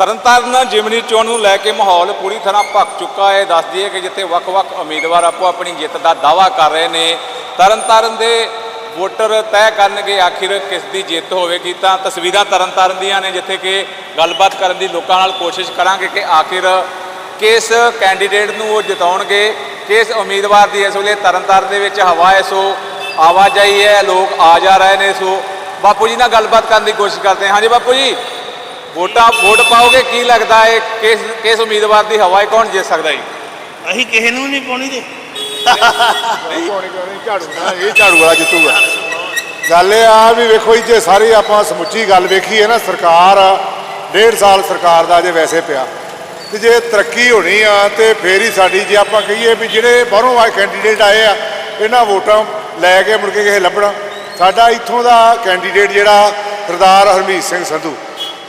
ਤਰਨਤਾਰਨ ਜਿਮਨੀ ਚੋਣ ਨੂੰ ਲੈ ਕੇ ਮਾਹੌਲ ਪੂਰੀ ਤਰ੍ਹਾਂ ਭਖ ਚੁੱਕਾ ਹੈ। ਦੱਸ ਦਈਏ ਕਿ ਜਿੱਥੇ ਵੱਖ-ਵੱਖ ਉਮੀਦਵਾਰ ਆਪੋ ਆਪਣੀ ਜਿੱਤ ਦਾ ਦਾਅਵਾ ਕਰ ਰਹੇ ਨੇ, ਤਰਨਤਾਰਨ ਦੇ ਵੋਟਰ ਤੈਅ ਕਰਨਗੇ ਆਖਿਰ ਕਿਸ ਦੀ ਜਿੱਤ ਹੋਵੇਗੀ। ਤਾਂ ਤਸਵੀਰਾਂ ਤਰਨਤਾਰਨ ਦੀਆਂ ਨੇ, ਜਿੱਥੇ ਕਿ ਗੱਲਬਾਤ ਕਰਨ ਦੀ ਲੋਕਾਂ ਨਾਲ ਕੋਸ਼ਿਸ਼ ਕਰਾਂਗੇ ਕਿ ਆਖਿਰ ਕਿਸ ਕੈਂਡੀਡੇਟ ਨੂੰ ਉਹ ਜਿਤਾਉਣਗੇ, ਕਿਸ ਉਮੀਦਵਾਰ ਦੀ ਇਸ ਵੇਲੇ ਤਰਨਤਾਰਨ ਦੇ ਵਿੱਚ ਹਵਾ ਹੈ। ਸੋ ਆਵਾਜਾਈ ਹੈ, ਲੋਕ ਆ ਜਾ ਰਹੇ ਨੇ। ਸੋ ਬਾਪੂ ਜੀ ਨਾਲ ਗੱਲਬਾਤ ਕਰਨ ਦੀ ਕੋਸ਼ਿਸ਼ ਕਰਦੇ ਹਾਂ। ਹਾਂਜੀ ਬਾਪੂ ਜੀ। ਵੋਟਾਂ ਵੋਟ ਪਾਓਗੇ ਕੀ ਲੱਗਦਾ ਹੈ? ਕਿਸ ਕਿਸ ਉਮੀਦਵਾਰ ਦੀ ਹਵਾ ਹੈ ਕੌਣ ਜਿੱਤ ਸਕਦਾ ਹੈ ਅਸੀਂ ਕਿਸੇ ਨੂੰ ਨਹੀਂ ਪਾਉਣੀ ਤੇ। ਪਾਉਣੀ ਕਿਉਂ ਨਹੀਂ? ਝਾੜੂ ਨਾਲ ਇਹ ਝਾੜੂ ਵਾਲਾ ਜਿੱਤੂਗਾ। ਗੱਲ ਇਹ ਆ ਵੀ ਵੇਖੋ ਜੀ ਜੇ ਸਾਰੀ ਆਪਾਂ ਸਮੁੱਚੀ ਗੱਲ ਵੇਖੀਏ ਨਾ ਸਰਕਾਰ ਡੇਢ ਸਾਲ ਸਰਕਾਰ ਦਾ ਜੇ ਵੈਸੇ ਪਿਆ ਤੇ ਜੇ ਤਰੱਕੀ ਹੋਣੀ ਆ ਤੇ ਫੇਰ ਹੀ ਸਾਡੀ ਜੇ ਆਪਾਂ ਕਹੀਏ ਵੀ ਜਿਹੜੇ ਬਾਹਰੋਂ ਆਏ ਕੈਂਡੀਡੇਟ ਆਏ ਆ ਇਹਨਾਂ ਵੋਟਾਂ ਲੈ ਕੇ ਮੁੜ ਕੇ ਕਿਸੇ ਲੱਭਣਾ। ਸਾਡਾ ਇੱਥੋਂ ਦਾ ਕੈਂਡੀਡੇਟ ਜਿਹੜਾ ਸਰਦਾਰ ਹਰਮੀਤ ਸਿੰਘ ਸੰਧੂ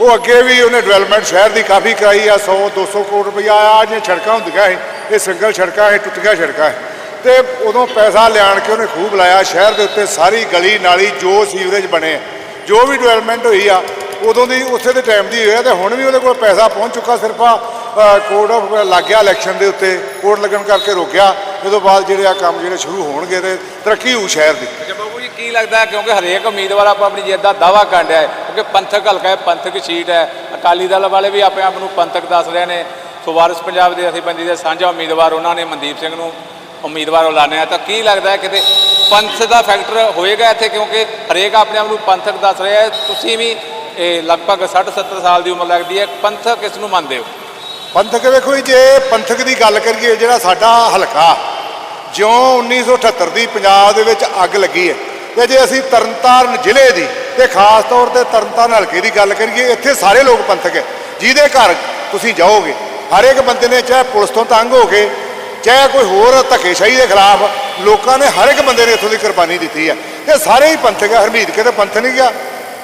ਉਹ ਅੱਗੇ ਵੀ ਉਹਨੇ ਡਿਵੈਲਪਮੈਂਟ ਸ਼ਹਿਰ ਦੀ ਕਾਫੀ ਕਰਾਈ ਆ 100 200 ਕਰੋੜ ਰੁਪਈਆ ਆ ਜਿਹੜੀਆਂ ਸੜਕਾਂ ਹੁੰਦੀਆਂ ਸੀ ਇਹ ਸਿੰਗਲ ਸੜਕਾਂ ਇਹ ਟੁੱਟੀਆਂ ਸੜਕਾਂ ਹੈ ਤੇ ਉਦੋਂ ਪੈਸਾ ਲਿਆਣ ਕੇ ਉਹਨੇ ਖੂਬ ਲਾਇਆ ਸ਼ਹਿਰ ਦੇ ਉੱਤੇ ਸਾਰੀ ਗਲੀ ਨਾਲੀ ਜੋ ਸੀਵਰੇਜ ਬਣੇ ਆ, ਜੋ ਵੀ ਡਿਵੈਲਪਮੈਂਟ ਹੋਈ ਆ ਉਦੋਂ ਦੀ ਉੱਥੇ ਦੇ ਟਾਈਮ ਦੀ ਹੋਇਆ ਤੇ ਹੁਣ ਵੀ ਉਹਦੇ ਕੋਲ ਪੈਸਾ ਪਹੁੰਚ ਚੁੱਕਾ ਸਿਰਫ ਆ ਕੋਡ ਆਫ ਲੱਗ ਗਿਆ ਇਲੈਕਸ਼ਨ ਦੇ ਉੱਤੇ ਕੋਡ ਲੱਗਣ ਕਰਕੇ ਰੁਕਿਆ ਉਸ ਤੋਂ ਬਾਅਦ ਜਿਹੜੇ ਆ ਕੰਮ ਜਿਹੜੇ ਸ਼ੁਰੂ ਹੋਣਗੇ ਤੇ ਤਰੱਕੀ ਹੋਊ ਸ਼ਹਿਰ ਦੀ। ਅੱਛਾ ਬਾਬੂ ਜੀ ਕੀ ਲੱਗਦਾ ਕਿਉਂਕਿ ਹਰੇਕ ਉਮੀਦਵਾਰ ਆਪਾਂ ਆਪਣੀ ਜਿੱਤ ਦਾ ਦਾਅਵਾ ਕਰ ਰਿਹਾ ਹੈ ਕਿਉਂਕਿ ਪੰਥਕ ਹਲਕਾ ਹੈ ਪੰਥਕ ਸੀਟ ਹੈ। ਅਕਾਲੀ ਦਲ ਵਾਲੇ ਵੀ ਆਪਣੇ ਆਪ ਨੂੰ ਪੰਥਕ ਦੱਸ ਰਹੇ ਨੇ। ਸੋ ਵਾਰਿਸ ਪੰਜਾਬ ਦੇ ਜਥੇਬੰਦੀ ਦੇ ਸਾਂਝਾ ਉਮੀਦਵਾਰ ਉਹਨਾਂ ਨੇ ਮਨਦੀਪ ਸਿੰਘ ਨੂੰ ਉਮੀਦਵਾਰ ਐਲਾਨਿਆ ਤਾਂ ਕੀ ਲੱਗਦਾ ਹੈ ਕਿਤੇ ਪੰਥ ਦਾ ਫੈਕਟਰ ਹੋਏਗਾ ਇੱਥੇ? ਕਿਉਂਕਿ ਹਰੇਕ ਆਪਣੇ ਆਪ ਨੂੰ ਪੰਥਕ ਦੱਸ ਰਿਹਾ ਹੈ। ਤੁਸੀਂ ਵੀ ਇਹ ਲਗਭਗ 60 70 ਸਾਲ ਦੀ ਉਮਰ ਲੱਗਦੀ ਹੈ। ਪੰਥਕ ਕਿਸ ਨੂੰ ਮੰਨਦੇ ਹੋ? ਪੰਥਕ ਵੇਖੋ ਜੀ, ਜੇ ਪੰਥਕ ਦੀ ਗੱਲ ਕਰੀਏ ਜਿਹੜਾ ਸਾਡਾ ਹਲਕਾ ਜਿਉਂ 1978 ਦੀ ਪੰਜਾਬ ਦੇ ਵਿੱਚ ਅੱਗ ਲੱਗੀ ਹੈ। ਤੇ ਜੇ ਅਸੀਂ ਤਰਨਤਾਰਨ ਜ਼ਿਲ੍ਹੇ ਦੀ ਤੇ ਖਾਸ ਤੌਰ ਤੇ ਤਰਨਤਾਰਨ ਹਲਕੇ ਦੀ ਗੱਲ ਕਰੀਏ, ਇੱਥੇ ਸਾਰੇ ਲੋਕ ਪੰਥਕ ਹੈ। ਜਿਹਦੇ ਘਰ ਤੁਸੀਂ ਜਾਓਗੇ ਹਰ ਇੱਕ ਬੰਦੇ ਨੇ ਚਾਹੇ ਪੁਲਿਸ ਤੋਂ ਤੰਗ ਹੋ ਕੇ, ਚਾਹੇ ਕੋਈ ਹੋਰ ਧੱਕੇਸ਼ਾਹੀ ਦੇ ਖਿਲਾਫ, ਲੋਕਾਂ ਨੇ ਹਰ ਇੱਕ ਬੰਦੇ ਨੇ ਇੱਥੋਂ ਦੀ ਕੁਰਬਾਨੀ ਦਿੱਤੀ ਹੈ। ਤੇ ਸਾਰੇ ਹੀ ਪੰਥਕ ਹੈ, ਹਰਮੀਤ ਕਿਤੇ ਪੰਥ ਨਹੀਂ ਗਿਆ।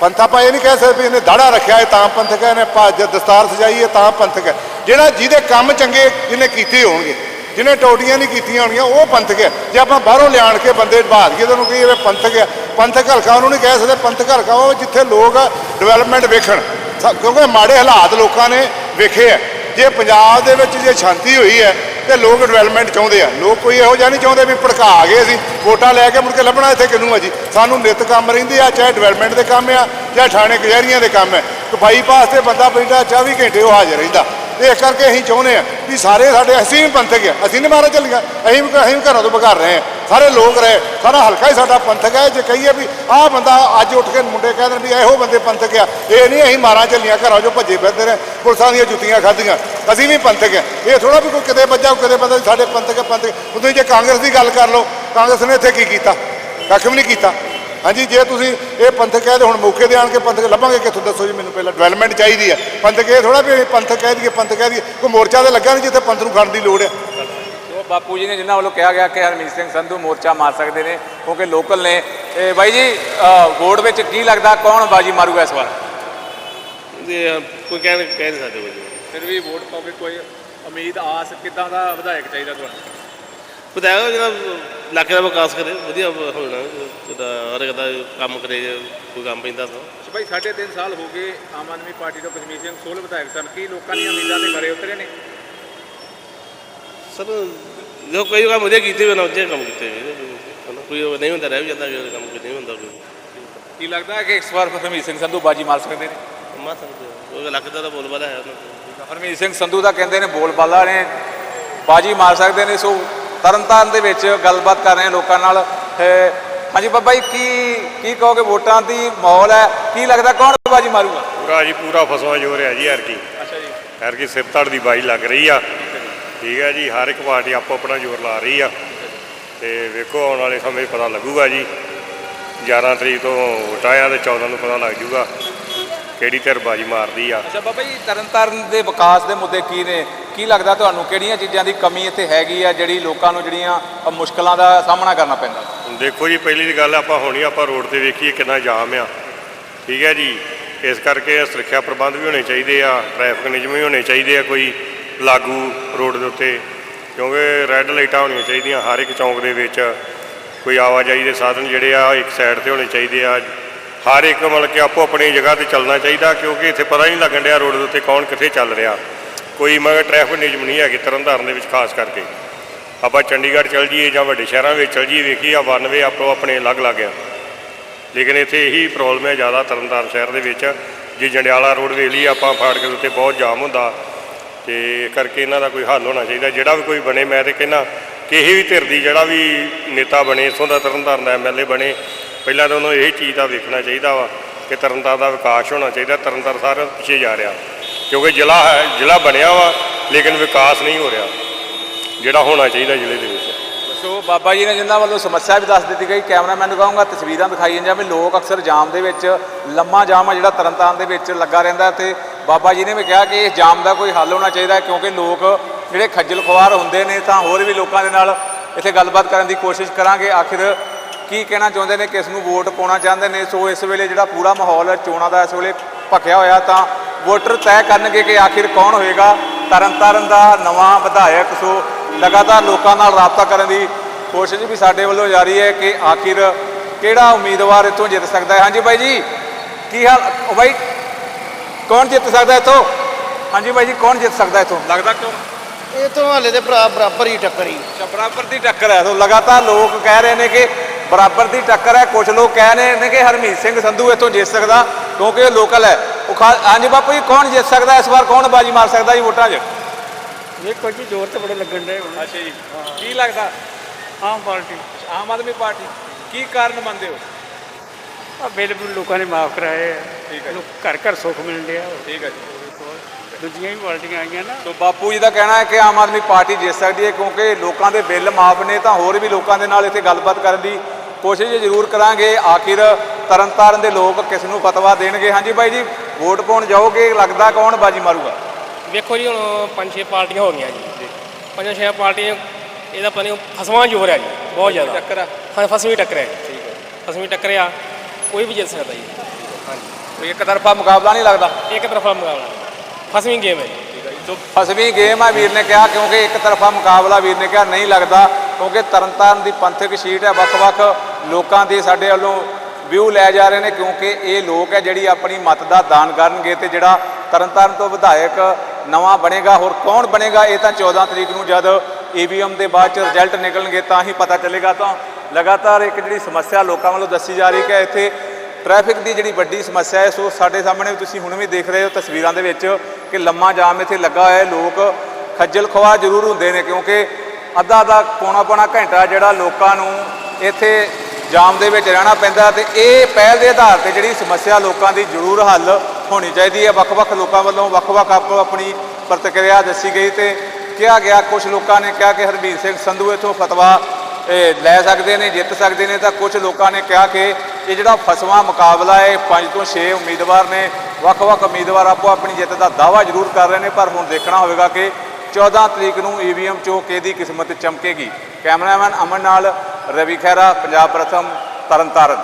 ਪੰਥ ਆਪਾਂ ਇਹ ਨਹੀਂ ਕਹਿ ਸਕਦੇ ਵੀ ਇਹਨੇ ਦਾੜਾ ਰੱਖਿਆ ਹੈ ਤਾਂ ਪੰਥਕ ਹੈ, ਇਹਨੇ ਭੱਜ ਦਸਤਾਰ ਸਜਾਈ ਹੈ ਤਾਂ ਪੰਥਕ ਹੈ। ਜਿਹੜਾ ਜਿਹਦੇ ਕੰਮ ਚੰਗੇ ਜਿਹਨੇ ਕੀਤੇ ਹੋਣਗੇ, ਜਿਹਨੇ ਟੋਟੀਆਂ ਨਹੀਂ ਕੀਤੀਆਂ ਹੋਣਗੀਆਂ, ਉਹ ਪੰਥਕ ਹੈ। ਜੇ ਆਪਾਂ ਬਾਹਰੋਂ ਲਿਆਣ ਕੇ ਬੰਦੇ ਬਾਹਰ ਕੇ ਤੁਹਾਨੂੰ ਕਹੀਏ ਪੰਥਕ ਹੈ ਪੰਥਕ ਹਲਕਾ ਉਹਨੂੰ ਨਹੀਂ ਕਹਿ ਸਕਦੇ ਪੰਥਕ ਹਲਕਾ ਉਹ ਜਿੱਥੇ ਲੋਕ ਡਿਵੈਲਪਮੈਂਟ ਵੇਖਣ। ਸ- ਕਿਉਂਕਿ ਮਾੜੇ ਹਾਲਾਤ ਲੋਕਾਂ ਨੇ ਵੇਖੇ ਹੈ ਜੇ ਪੰਜਾਬ ਦੇ ਵਿੱਚ ਜੇ ਸ਼ਾਂਤੀ ਹੋਈ ਹੈ, ਤੇ ਲੋਕ ਡਿਵੈਲਪਮੈਂਟ ਚਾਹੁੰਦੇ ਆ। ਲੋਕ ਕੋਈ ਇਹੋ ਜਿਹਾ ਨਹੀਂ ਚਾਹੁੰਦੇ ਵੀ ਭੜਕਾ ਗਏ ਅਸੀਂ ਵੋਟਾਂ ਲੈ ਕੇ ਮੁੜ ਕੇ ਲੱਭਣਾ ਇੱਥੇ ਕਿਨੂੰ ਆ ਜੀ? ਸਾਨੂੰ ਨਿਤ ਕੰਮ ਰਹਿੰਦੇ ਆ, ਚਾਹੇ ਡਿਵੈਲਪਮੈਂਟ ਦੇ ਕੰਮ ਆ ਚਾਹੇ ਥਾਣੇ ਕਚਹਿਰੀਆਂ ਦੇ ਕੰਮ ਹੈ ਸਫ਼ਾਈ ਪਾਸ ਤੇ ਬੰਦਾ ਬੈਠਾ 24 ਘੰਟੇ ਉਹ ਹਾਜ਼ਰ ਰਹਿੰਦਾ। ਤੇ ਇਸ ਕਰਕੇ ਅਸੀਂ ਚਾਹੁੰਦੇ ਆ ਵੀ ਸਾਰੇ ਸਾਡੇ, ਅਸੀਂ ਵੀ ਪੰਥਕ ਆ, ਅਸੀਂ ਨਹੀਂ ਮਾਰੇ ਚੱਲੀਆਂ, ਅਸੀਂ ਵੀ ਅਸੀਂ ਵੀ ਘਰੋਂ ਤੋਂ ਬਘਾਰ ਰਹੇ ਆ। ਸਾਰੇ ਲੋਕ ਰਹੇ। ਸਾਰਾ ਹਲਕਾ ਹੀ ਸਾਡਾ ਪੰਥਕ ਹੈ। ਜੇ ਕਹੀਏ ਵੀ ਆਹ ਬੰਦਾ ਅੱਜ ਉੱਠ ਕੇ ਮੁੰਡੇ ਕਹਿ ਦੇਣ ਵੀ ਇਹੋ ਬੰਦੇ ਪੰਥਕ ਆ, ਇਹ ਨਹੀਂ, ਅਸੀਂ ਮਾਰਾਂ ਚੱਲੀਆਂ ਘਰਾਂ ਚੋਂ ਭੱਜੇ ਫਿਰਦੇ ਨੇ ਪੁਲਿਸਾਂ ਦੀਆਂ ਜੁੱਤੀਆਂ ਖਾਧੀਆਂ। ਅਸੀਂ ਵੀ ਪੰਥਕ ਹੈ ਇਹ ਥੋੜਾ ਵੀ ਕੋਈ ਕਿਤੇ ਵੱਜਾ ਕਿਤੇ ਬੰਦਾ ਸਾਡੇ ਪੰਥਕ ਆ, ਪੰਥਕ। ਉਦੋਂ ਜੇ ਕਾਂਗਰਸ ਦੀ ਗੱਲ ਕਰ ਲਓ, ਕਾਂਗਰਸ ਨੇ ਇੱਥੇ ਕੀ ਕੀਤਾ? ਕੱਖ ਵੀ ਨਹੀਂ ਕੀਤਾ। ਹਾਂਜੀ, ਜੇ ਤੁਸੀਂ ਇਹ ਪੰਥਕ ਕਹਿ ਦੇ ਹੁਣ ਮੌਕੇ ਤੇ ਆਣ ਕੇ ਪੰਥਕ ਲੱਭਾਂਗੇ, ਕਿੱਥੋਂ ਦੱਸੋ ਜੀ ਮੈਨੂੰ ਪਹਿਲਾਂ ਡਿਵੈਲਪਮੈਂਟ ਚਾਹੀਦੀ ਹੈ ਪੰਥਕ ਇਹ ਥੋੜਾ ਵੀ ਅਸੀਂ ਪੰਥਕ ਕਹਿ ਦਈਏ, ਪੰਥਕ ਕਹਿ ਦਈਏ। ਕੋਈ ਮੋਰਚਾ ਤੇ ਲੱਗਾ ਨਹੀਂ ਜਿੱਥੇ ਪੰਥ ਨੂੰ ਖੜਨ ਦੀ ਲੋੜ ਹੈ ਬਾਪੂ ਜੀ ਨੇ ਜਿਨ੍ਹਾਂ ਵੱਲੋਂ ਕਿਹਾ ਗਿਆ ਕਿ ਹਰਮੀਤ ਸਿੰਘ ਸੰਧੂ ਮੋਰਚਾ ਮਾਰ ਸਕਦੇ ਨੇ ਕਿਉਂਕਿ ਲੋਕਲ ਨੇ। ਇਹ ਬਾਈ ਜੀ ਵੋਟ ਵਿੱਚ ਕੀ ਲੱਗਦਾ ਕੌਣ ਬਾਜੀ ਮਾਰੂਗਾ ਇਸ ਵਾਰ? ਕੋਈ ਕਹਿ ਕਹਿ ਨਹੀਂ ਸਕਦੇ ਕੋਈ ਫਿਰ ਵੀ ਵੋਟ ਪਾਓਗੇ ਕੋਈ ਉਮੀਦ ਆਸ ਕਿਦਾਂ ਦਾ ਵਿਧਾਇਕ ਚਾਹੀਦਾ ਤੁਹਾਨੂੰ? ਬਤਾਇਆ ਜਿਹੜਾ ਇਲਾਕੇ ਦਾ ਵਿਕਾਸ ਕਰੇ ਵਧੀਆ ਹੋਣਾ ਜਿਹਦਾ ਹਰ ਇੱਕ ਦਾ ਕੰਮ ਕਰੇ ਕੋਈ ਕੰਮ ਪੈਂਦਾ ਤਾਂ। ਭਾਈ ਸਾਢੇ ਤਿੰਨ ਸਾਲ ਹੋ ਗਏ ਆਮ ਆਦਮੀ ਪਾਰਟੀ ਤੋਂ ਕਸ਼ਮੀਰ ਸਿੰਘ ਸੋਲ ਵਿਧਾਇਕ ਸਨ। ਕੀ ਲੋਕਾਂ ਦੀਆਂ ਉਮੀਦਾਂ ਤੇ ਖਰੇ ਉਤਰੇ ਨੇ? ਸਰ ਜੋ ਕੋਈ ਕੰਮ ਵਧੀਆ ਕੀਤੇ ਹੋਏ ਨਾ ਕੰਮ ਕੀਤੇ ਹੋਏ। ਹਨਾ, ਕੋਈ ਉਹ ਨਹੀਂ ਹੁੰਦਾ ਰਹਿ ਵੀ ਜਾਂਦਾ ਕੋਈ ਕੰਮ ਨਹੀਂ ਹੁੰਦਾ ਕੋਈ। ਕੀ ਲੱਗਦਾ ਹੈ ਕਿ ਇਸ ਵਾਰ ਹਰਮੀਤ ਸਿੰਘ ਸੰਧੂ ਬਾਜੀ ਮਾਰ ਸਕਦੇ ਨੇ? ਮਾ ਸਕਦੇ ਉਹ ਇਲਾਕੇ ਦਾ ਤਾਂ ਬੋਲ ਬਾਲਾ ਹੈ ਉਹਨਾਂ। ਹਰਮੀਤ ਸਿੰਘ ਸੰਧੂ ਦਾ ਕਹਿੰਦੇ ਨੇ ਬੋਲ ਬਾਲਾ ਨੇ ਬਾਜੀ ਮਾਰ ਸਕਦੇ ਨੇ ਸੋ ਤਰਨਤਾਰਨ ਦੇ ਵਿੱਚ ਗੱਲਬਾਤ ਕਰ ਰਹੇ ਹਾਂ ਲੋਕਾਂ ਨਾਲ। ਹਾਂਜੀ ਬਾਬਾ ਜੀ ਕੀ ਕੀ ਕਹੋਗੇ ਵੋਟਾਂ ਦੀ ਮਾਹੌਲ ਹੈ? ਕੀ ਲੱਗਦਾ ਕੌਣ ਬਾਜੀ ਮਾਰੂਗਾ? ਪੂਰਾ ਜੀ ਪੂਰਾ ਫਸਵਾ ਜੋਰ ਹੈ ਜੀ ਐਰਕੀ ਅੱਛਾ ਜੀ। ਐਰਕੀ ਸਿਰਤੜ ਦੀ ਬਾਈ ਲੱਗ ਰਹੀ ਆ। ਠੀਕ ਹੈ ਜੀ ਹਰ ਇੱਕ ਪਾਰਟੀ ਆਪੋ ਆਪਣਾ ਜ਼ੋਰ ਲਾ ਰਹੀ ਆ। ਤੇ ਵੇਖੋ ਆਉਣ ਵਾਲੇ ਸਮੇਂ ਪਤਾ ਲੱਗੂਗਾ ਜੀ। 11 ਤਰੀਕ ਤੋਂ ਵਟਾਇਆ ਤੇ 14 ਨੂੰ ਪਤਾ ਲੱਗ ਜੂਗਾ ਕਿਹੜੀ ਧਿਰ ਬਾਜੀ ਮਾਰਦੀ ਆ। ਅੱਛਾ ਬਾਬਾ ਜੀ ਤਰਨਤਾਰਨ ਦੇ ਵਿਕਾਸ ਦੇ ਮੁੱਦੇ ਕੀ ਨੇ? ਕੀ ਲੱਗਦਾ ਤੁਹਾਨੂੰ? ਕਿਹੜੀਆਂ ਚੀਜ਼ਾਂ ਦੀ ਕਮੀ ਇੱਥੇ ਹੈਗੀ ਆ ਜਿਹੜੀ ਲੋਕਾਂ ਨੂੰ ਜਿਹੜੀਆਂ ਮੁਸ਼ਕਲਾਂ ਦਾ ਸਾਹਮਣਾ ਕਰਨਾ ਪੈਂਦਾ? ਦੇਖੋ ਜੀ ਪਹਿਲੀ ਗੱਲ ਆਪਾਂ ਹੋਣੀ ਆਪਾਂ ਰੋਡ ਤੇ ਵੇਖੀਏ ਕਿੰਨਾ ਜਾਮ ਆ। ਠੀਕ ਹੈ ਜੀ ਇਸ ਕਰਕੇ ਸੁਰੱਖਿਆ ਪ੍ਰਬੰਧ ਵੀ ਹੋਣੇ ਚਾਹੀਦੇ ਆ ਟ੍ਰੈਫਿਕ ਨਿਯਮ ਵੀ ਹੋਣੇ ਚਾਹੀਦੇ ਆ ਕੋਈ। ਲਾਗੂ ਰੋਡ ਦੇ ਉੱਤੇ, ਕਿਉਂਕਿ ਰੈੱਡ ਲਾਈਟਾਂ ਹੋਣੀਆਂ ਚਾਹੀਦੀਆਂ ਹਰ ਇੱਕ ਚੌਂਕ ਦੇ ਵਿੱਚ। ਕੋਈ ਆਵਾਜਾਈ ਦੇ ਸਾਧਨ ਜਿਹੜੇ ਆ, ਇੱਕ ਸਾਈਡ ਤੇ ਹੋਣੇ ਚਾਹੀਦੇ ਆ। ਹਰ ਇੱਕ ਮਤਲਬ ਕਿ ਆਪੋ ਆਪਣੀ ਜਗ੍ਹਾ ਤੇ ਚੱਲਣਾ ਚਾਹੀਦਾ, ਕਿਉਂਕਿ ਇੱਥੇ ਪਤਾ ਨਹੀਂ ਲੱਗਣ ਡਿਆ ਰੋਡ ਦੇ ਉੱਤੇ ਕੌਣ ਕਿੱਥੇ ਚੱਲ ਰਿਹਾ। ਕੋਈ ਮਗਰ ਟ੍ਰੈਫਿਕ ਨਿਯਮ ਨਹੀਂ ਹੈਗੇ ਤਰਨਤਾਰਨ ਦੇ ਵਿੱਚ ਖਾਸ ਕਰਕੇ। ਆਪਾਂ ਚੰਡੀਗੜ੍ਹ ਚੱਲ ਜਾਈਏ ਜਾਂ ਵੱਡੇ ਸ਼ਹਿਰਾਂ ਵਿੱਚ ਚੱਲ ਜਾਈਏ, ਵੇਖੀਏ ਆ ਵਨ ਵੇ ਆਪੋ ਆਪਣੇ ਅਲੱਗ ਅਲੱਗ ਆ ਲੇਕਿਨ ਇੱਥੇ ਇਹੀ ਪ੍ਰੋਬਲਮ ਹੈ ਜ਼ਿਆਦਾ ਤਰਨਤਾਰਨ ਸ਼ਹਿਰ ਦੇ ਵਿੱਚ। ਜੇ ਜੰਡਿਆਲਾ ਰੋਡ ਵੇਖ ਲਈਏ, ਆਪਾਂ ਫਾੜਕ ਦੇ ਉੱਤੇ ਬਹੁਤ ਜਾਮ ਹੁੰਦਾ। ਤੇ ਇਸ ਕਰਕੇ ਇਹਨਾਂ ਦਾ ਕੋਈ ਹੱਲ ਹੋਣਾ ਚਾਹੀਦਾ। ਜਿਹੜਾ ਵੀ ਕੋਈ ਬਣੇ, ਮੈਂ ਤੇ ਕਹਿੰਦਾ ਕਿਸੇ ਵੀ ਧਿਰ ਦੀ, ਜਿਹੜਾ ਵੀ ਨੇਤਾ ਬਣੇ, ਇਥੋਂ ਦਾ ਤਰਨਤਾਰਨ ਦਾ ਐਮਐਲਏ ਬਣੇ, ਪਹਿਲਾਂ ਤਾਂ ਉਹਨੂੰ ਇਹ ਚੀਜ਼ ਦਾ ਵੇਖਣਾ ਚਾਹੀਦਾ ਵਾ ਕਿ ਤਰਨਤਾਰਨ ਦਾ ਵਿਕਾਸ ਹੋਣਾ ਚਾਹੀਦਾ। ਤਰਨਤਾਰਨ ਸਾਰਾ ਪਿੱਛੇ ਜਾ ਰਿਹਾ, ਕਿਉਂਕਿ ਜ਼ਿਲ੍ਹਾ ਹੈ, ਜ਼ਿਲ੍ਹਾ ਬਣਿਆ ਵਾ, ਲੇਕਿਨ ਵਿਕਾਸ ਨਹੀਂ ਹੋ ਰਿਹਾ, ਜਿਹੜਾ ਹੋਣਾ ਚਾਹੀਦਾ ਜ਼ਿਲ੍ਹੇ ਦੇ ਵਿੱਚ। ਸੋ ਬਾਬਾ ਜੀ ਨੇ ਜਿਨ੍ਹਾਂ ਵੱਲੋਂ ਸਮੱਸਿਆ ਵੀ ਦੱਸ ਦਿੱਤੀ ਗਈ, ਕੈਮਰਾਮੈਨ ਨੂੰ ਕਹਾਂਗਾ, ਤਸਵੀਰਾਂ ਦਿਖਾਈਆਂ ਜਾਵੇ ਲੋਕ ਅਕਸਰ ਜਾਮ ਦੇ ਵਿੱਚ, ਲੰਮਾ ਜਾਮ ਆ ਜਿਹੜਾ ਤਰਨਤਾਰਨ ਦੇ ਵਿੱਚ ਲੱਗਾ ਰਹਿੰਦਾ ਤੇ ਬਾਬਾ ਜੀ ਨੇ ਵੀ ਕਿਹਾ ਕਿ ਇਸ ਜਾਮ ਦਾ ਕੋਈ ਹੱਲ ਹੋਣਾ ਚਾਹੀਦਾ ਕਿਉਂਕਿ ਲੋਕ ਜਿਹੜੇ ਖੱਜਲ ਖੁਆਰ ਹੁੰਦੇ ਨੇ ਤਾਂ ਹੋਰ ਵੀ ਲੋਕਾਂ ਦੇ ਨਾਲ ਇੱਥੇ ਗੱਲਬਾਤ ਕਰਨ ਦੀ ਕੋਸ਼ਿਸ਼ ਕਰਾਂਗੇ। ਆਖਿਰ ਕੀ ਕਹਿਣਾ ਚਾਹੁੰਦੇ ਨੇ, ਕਿਸ ਨੂੰ ਵੋਟ ਪਾਉਣਾ ਚਾਹੁੰਦੇ ਨੇ? ਸੋ ਇਸ ਵੇਲੇ ਜਿਹੜਾ ਪੂਰਾ ਮਾਹੌਲ ਚੋਣਾਂ ਦਾ ਇਸ ਵੇਲੇ ਭਖਿਆ ਹੋਇਆ ਤਾਂ ਵੋਟਰ ਤੈਅ ਕਰਨਗੇ ਕਿ ਆਖਿਰ ਕੌਣ ਹੋਏਗਾ। ਤਰਨਤਾਰਨ ਦਾ ਨਵਾਂ ਵਿਧਾਇਕ, ਸੋ ਲਗਾਤਾਰ ਲੋਕਾਂ ਨਾਲ ਰਾਬਤਾ ਕਰਨ ਦੀ ਕੋਸ਼ਿਸ਼ ਵੀ ਸਾਡੇ ਵੱਲੋਂ ਜਾਰੀ ਹੈ ਕਿ ਆਖਿਰ ਕਿਹੜਾ ਉਮੀਦਵਾਰ ਇੱਥੋਂ ਜਿੱਤ ਸਕਦਾ ਹੈ? ਹਾਂਜੀ ਬਾਈ ਜੀ, ਕੀ ਹਾਲ ਬਾਈ ਕੌਣ ਜਿੱਤ ਸਕਦਾ ਇੱਥੋਂ? ਹਾਂਜੀ ਬਾਈ ਜੀ ਕੌਣ ਜਿੱਤ ਸਕਦਾ ਇੱਥੋਂ? ਲੱਗਦਾ ਕਿਉਂ? ਇਹ ਤੋਂ ਹਾਲੇ ਦੇ ਭਰਾ ਬਰਾਬਰ ਹੀ ਟੱਕਰ ਹੀ। ਅੱਛਾ ਬਰਾਬਰ ਦੀ ਟੱਕਰ ਹੈ। ਸੋ ਲਗਾਤਾਰ ਲੋਕ ਕਹਿ ਰਹੇ ਨੇ ਕਿ ਬਰਾਬਰ ਦੀ ਟੱਕਰ ਹੈ। ਕੁਝ ਲੋਕ ਕਹਿ ਰਹੇ ਨੇ ਕਿ ਹਰਮੀਤ ਸਿੰਘ ਸੰਧੂ ਇੱਥੋਂ ਜਿੱਤ ਸਕਦਾ ਕਿਉਂਕਿ ਇਹ ਲੋਕਲ ਹੈ। ਉਹ ਖਾ- ਹਾਂਜੀ ਬਾਪੂ ਜੀ ਕੌਣ ਜਿੱਤ ਸਕਦਾ? ਇਸ ਵਾਰ ਕੌਣ ਬਾਜੀ ਮਾਰ ਸਕਦਾ ਜੀ ਵੋਟਾਂ 'ਚ? ਵੇਖੋ ਜੀ ਜ਼ੋਰ ਤੇ ਬੜੇ ਲੱਗਣ ਦੇ ਅੱਛਾ ਜੀ। ਕੀ ਲੱਗਦਾ? ਆਮ ਪਾਰਟੀ। ਆਮ ਆਦਮੀ ਪਾਰਟੀ। ਕੀ ਕਾਰਨ ਮੰਨਦੇ ਹੋ? ਆ ਬੁੱਲ ਲੋਕਾਂ ਨੇ ਮਾਫ ਕਰਾਏ ਆ। ਠੀਕ ਹੈ ਜੀ। ਲੋਕ ਘਰ ਘਰ ਸੁੱਖ ਮਿਲ ਰਿਹਾ ਠੀਕ ਹੈ ਜੀ। ਦੂਜੀਆਂ ਵੀ ਪਾਰਟੀਆਂ ਆਈਆਂ ਨਾ। ਸੋ ਬਾਪੂ ਜੀ ਦਾ ਕਹਿਣਾ ਹੈ ਕਿ ਆਮ ਆਦਮੀ ਪਾਰਟੀ ਜਿੱਤ ਸਕਦੀ ਹੈ ਕਿਉਂਕਿ ਲੋਕਾਂ ਦੇ ਬਿੱਲ ਮਾਫ ਨੇ ਤਾਂ ਹੋਰ ਵੀ ਲੋਕਾਂ ਦੇ ਨਾਲ ਇੱਥੇ ਗੱਲਬਾਤ ਕਰਨ ਦੀ ਕੋਸ਼ਿਸ਼ ਜ਼ਰੂਰ ਕਰਾਂਗੇ। ਆਖਿਰ ਤਰਨਤਾਰਨ ਦੇ ਲੋਕ ਕਿਸ ਨੂੰ ਫਤਵਾ ਦੇਣਗੇ? ਹਾਂਜੀ ਬਾਈ ਜੀ ਵੋਟ ਪਾਉਣ ਜਾਓਗੇ? ਲੱਗਦਾ ਕੌਣ ਬਾਜੀ ਮਾਰੂਗਾ? ਵੇਖੋ ਜੀ ਹੁਣ ਪੰਜ ਛੇ ਪਾਰਟੀਆਂ ਹੋ ਗਈਆਂ ਜੀ। ਪੰਜਾਂ ਛੇ ਪਾਰਟੀਆਂ ਇਹਦਾ ਪਤਾ ਨਹੀਂ ਫਸਵਾਂ ਜੋਰ ਹੈ ਜੀ? ਬਹੁਤ ਜ਼ਿਆਦਾ। ਟੱਕਰ ਆ। ਹਾਂ ਫਸਵੀਂ ਟੱਕਰ ਹੈ। ਠੀਕ ਹੈ। ਫਸਵੀਂ ਟੱਕਰ ਆ। ਕੋਈ ਵੀ ਜਿੱਤ ਸਕਦਾ ਜੀ। ਹਾਂਜੀ। ਕੋਈ ਇੱਕ ਤਰਫਾ ਮੁਕਾਬਲਾ ਨਹੀਂ ਲੱਗਦਾ। ਇੱਕ ਤਰਫਾ ਮੁਕਾਬਲਾ। ਫਸਵੀਂ ਗੇਮ ਹੈ ਜੀ। ਸੋ ਫਸਵੀਂ ਗੇਮ ਆ ਵੀਰ ਨੇ ਕਿਹਾ ਕਿਉਂਕਿ ਇੱਕ ਤਰਫਾ ਮੁਕਾਬਲਾ ਵੀਰ ਨੇ ਕਿਹਾ ਨਹੀਂ ਲੱਗਦਾ ਕਿਉਂਕਿ ਤਰਨਤਾਰਨ ਦੀ ਪੰਥਕ ਸ਼ੀਟ ਹੈ। ਵੱਖ-ਵੱਖ ਲੋਕਾਂ ਦੀ ਸਾਡੇ ਵੱਲੋਂ ਵਿਊ ਲੈ ਜਾ ਰਹੇ ਨੇ ਕਿਉਂਕਿ ਇਹ ਲੋਕ ਹੈ ਜਿਹੜੀ ਆਪਣੀ ਮਤ ਦਾ ਦਾਨ ਕਰਨਗੇ ਤੇ ਜਿਹੜਾ ਤਰਨਤਾਰਨ ਤੋਂ ਵਿਧਾਇਕ ਨਵਾਂ ਬਣੇਗਾ ਹੋਰ ਕੌਣ ਬਣੇਗਾ ਇਹ ਤਾਂ 14 ਤਰੀਕ ਨੂੰ ਜਦ ਈਵੀਐਮ ਦੇ ਬਾਅਦ ਚ ਰਿਜ਼ਲਟ ਨਿਕਲਣਗੇ ਤਾਂ ਹੀ ਪਤਾ ਚੱਲੇਗਾ। ਤਾਂ ਲਗਾਤਾਰ ਇੱਕ ਜਿਹੜੀ ਸਮੱਸਿਆ ਲੋਕਾਂ ਵੱਲੋਂ ਦੱਸੀ ਜਾ ਰਹੀ ਕਿ ਇੱਥੇ ਟ੍ਰੈਫਿਕ ਦੀ ਜਿਹੜੀ ਵੱਡੀ ਸਮੱਸਿਆ ਹੈ, ਸੋ ਸਾਡੇ ਸਾਹਮਣੇ ਤੁਸੀਂ ਹੁਣ ਵੀ ਦੇਖ ਰਹੇ ਹੋ ਤਸਵੀਰਾਂ ਦੇ ਵਿੱਚ ਕਿ ਲੰਮਾ ਜਾਮ ਇੱਥੇ ਲੱਗਾ ਹੋਇਆ ਹੈ। ਲੋਕ ਖੱਜਲ ਖਵਾ ਜ਼ਰੂਰ ਹੁੰਦੇ ਨੇ ਕਿਉਂਕਿ ਅੱਧਾ ਅੱਧਾ ਪੌਣਾ ਪੌਣਾ ਘੰਟਾ ਜਿਹੜਾ ਲੋਕਾਂ ਨੂੰ ਇੱਥੇ ਜਾਮ ਦੇ ਵਿੱਚ ਰਹਿਣਾ ਪੈਂਦਾ ਤੇ ਇਹ ਪਹਿਲ ਦੇ ਆਧਾਰ ਤੇ ਜਿਹੜੀ ਸਮੱਸਿਆ ਲੋਕਾਂ ਦੀ ਜ਼ਰੂਰ ਹੱਲ ਹੋਣੀ ਚਾਹੀਦੀ ਹੈ। ਵੱਖ-ਵੱਖ ਲੋਕਾਂ ਵੱਲੋਂ ਵੱਖ-ਵੱਖ ਆਪੋ ਆਪਣੀ ਪ੍ਰਤੀਕਿਰਿਆ ਦੱਸੀ ਗਈ ਤੇ ਕਿਹਾ ਗਿਆ ਕੁਝ ਲੋਕਾਂ ਨੇ ਕਿਹਾ ਕਿ ਹਰਬੀਰ ਸਿੰਘ ਸੰਧੂ ਇੱਥੋਂ ਫਤਵਾ ਲੈ ਸਕਦੇ ਨੇ, ਜਿੱਤ ਸਕਦੇ ਨੇ ਤਾਂ ਕੁਝ ਲੋਕਾਂ ਨੇ ਕਿਹਾ ਕਿ ਇਹ ਜਿਹੜਾ ਫਸਵਾ ਮੁਕਾਬਲਾ ਹੈ, ਪੰਜ ਤੋਂ 6 ਉਮੀਦਵਾਰ ਨੇ, ਵੱਖ-ਵੱਖ ਉਮੀਦਵਾਰ ਆਪੋ ਆਪਣੀ ਜਿੱਤ ਦਾ ਦਾਵਾ ਜ਼ਰੂਰ ਕਰ ਰਹੇ ਨੇ, ਪਰ ਹੁਣ ਦੇਖਣਾ ਹੋਵੇਗਾ ਕਿ 14 ਤਰੀਕ ਨੂੰ ਈਵੀਐਮ ਚੋਂ ਕਿਹਦੀ ਕਿਸਮਤ ਚਮਕੇਗੀ। ਕੈਮਰਾਮੈਨ ਅਮਨ ਨਾਲ ਰਵੀ ਖਹਿਰਾ, ਪੰਜਾਬ ਪ੍ਰਥਮ ਤਰਨਤਾਰਨ।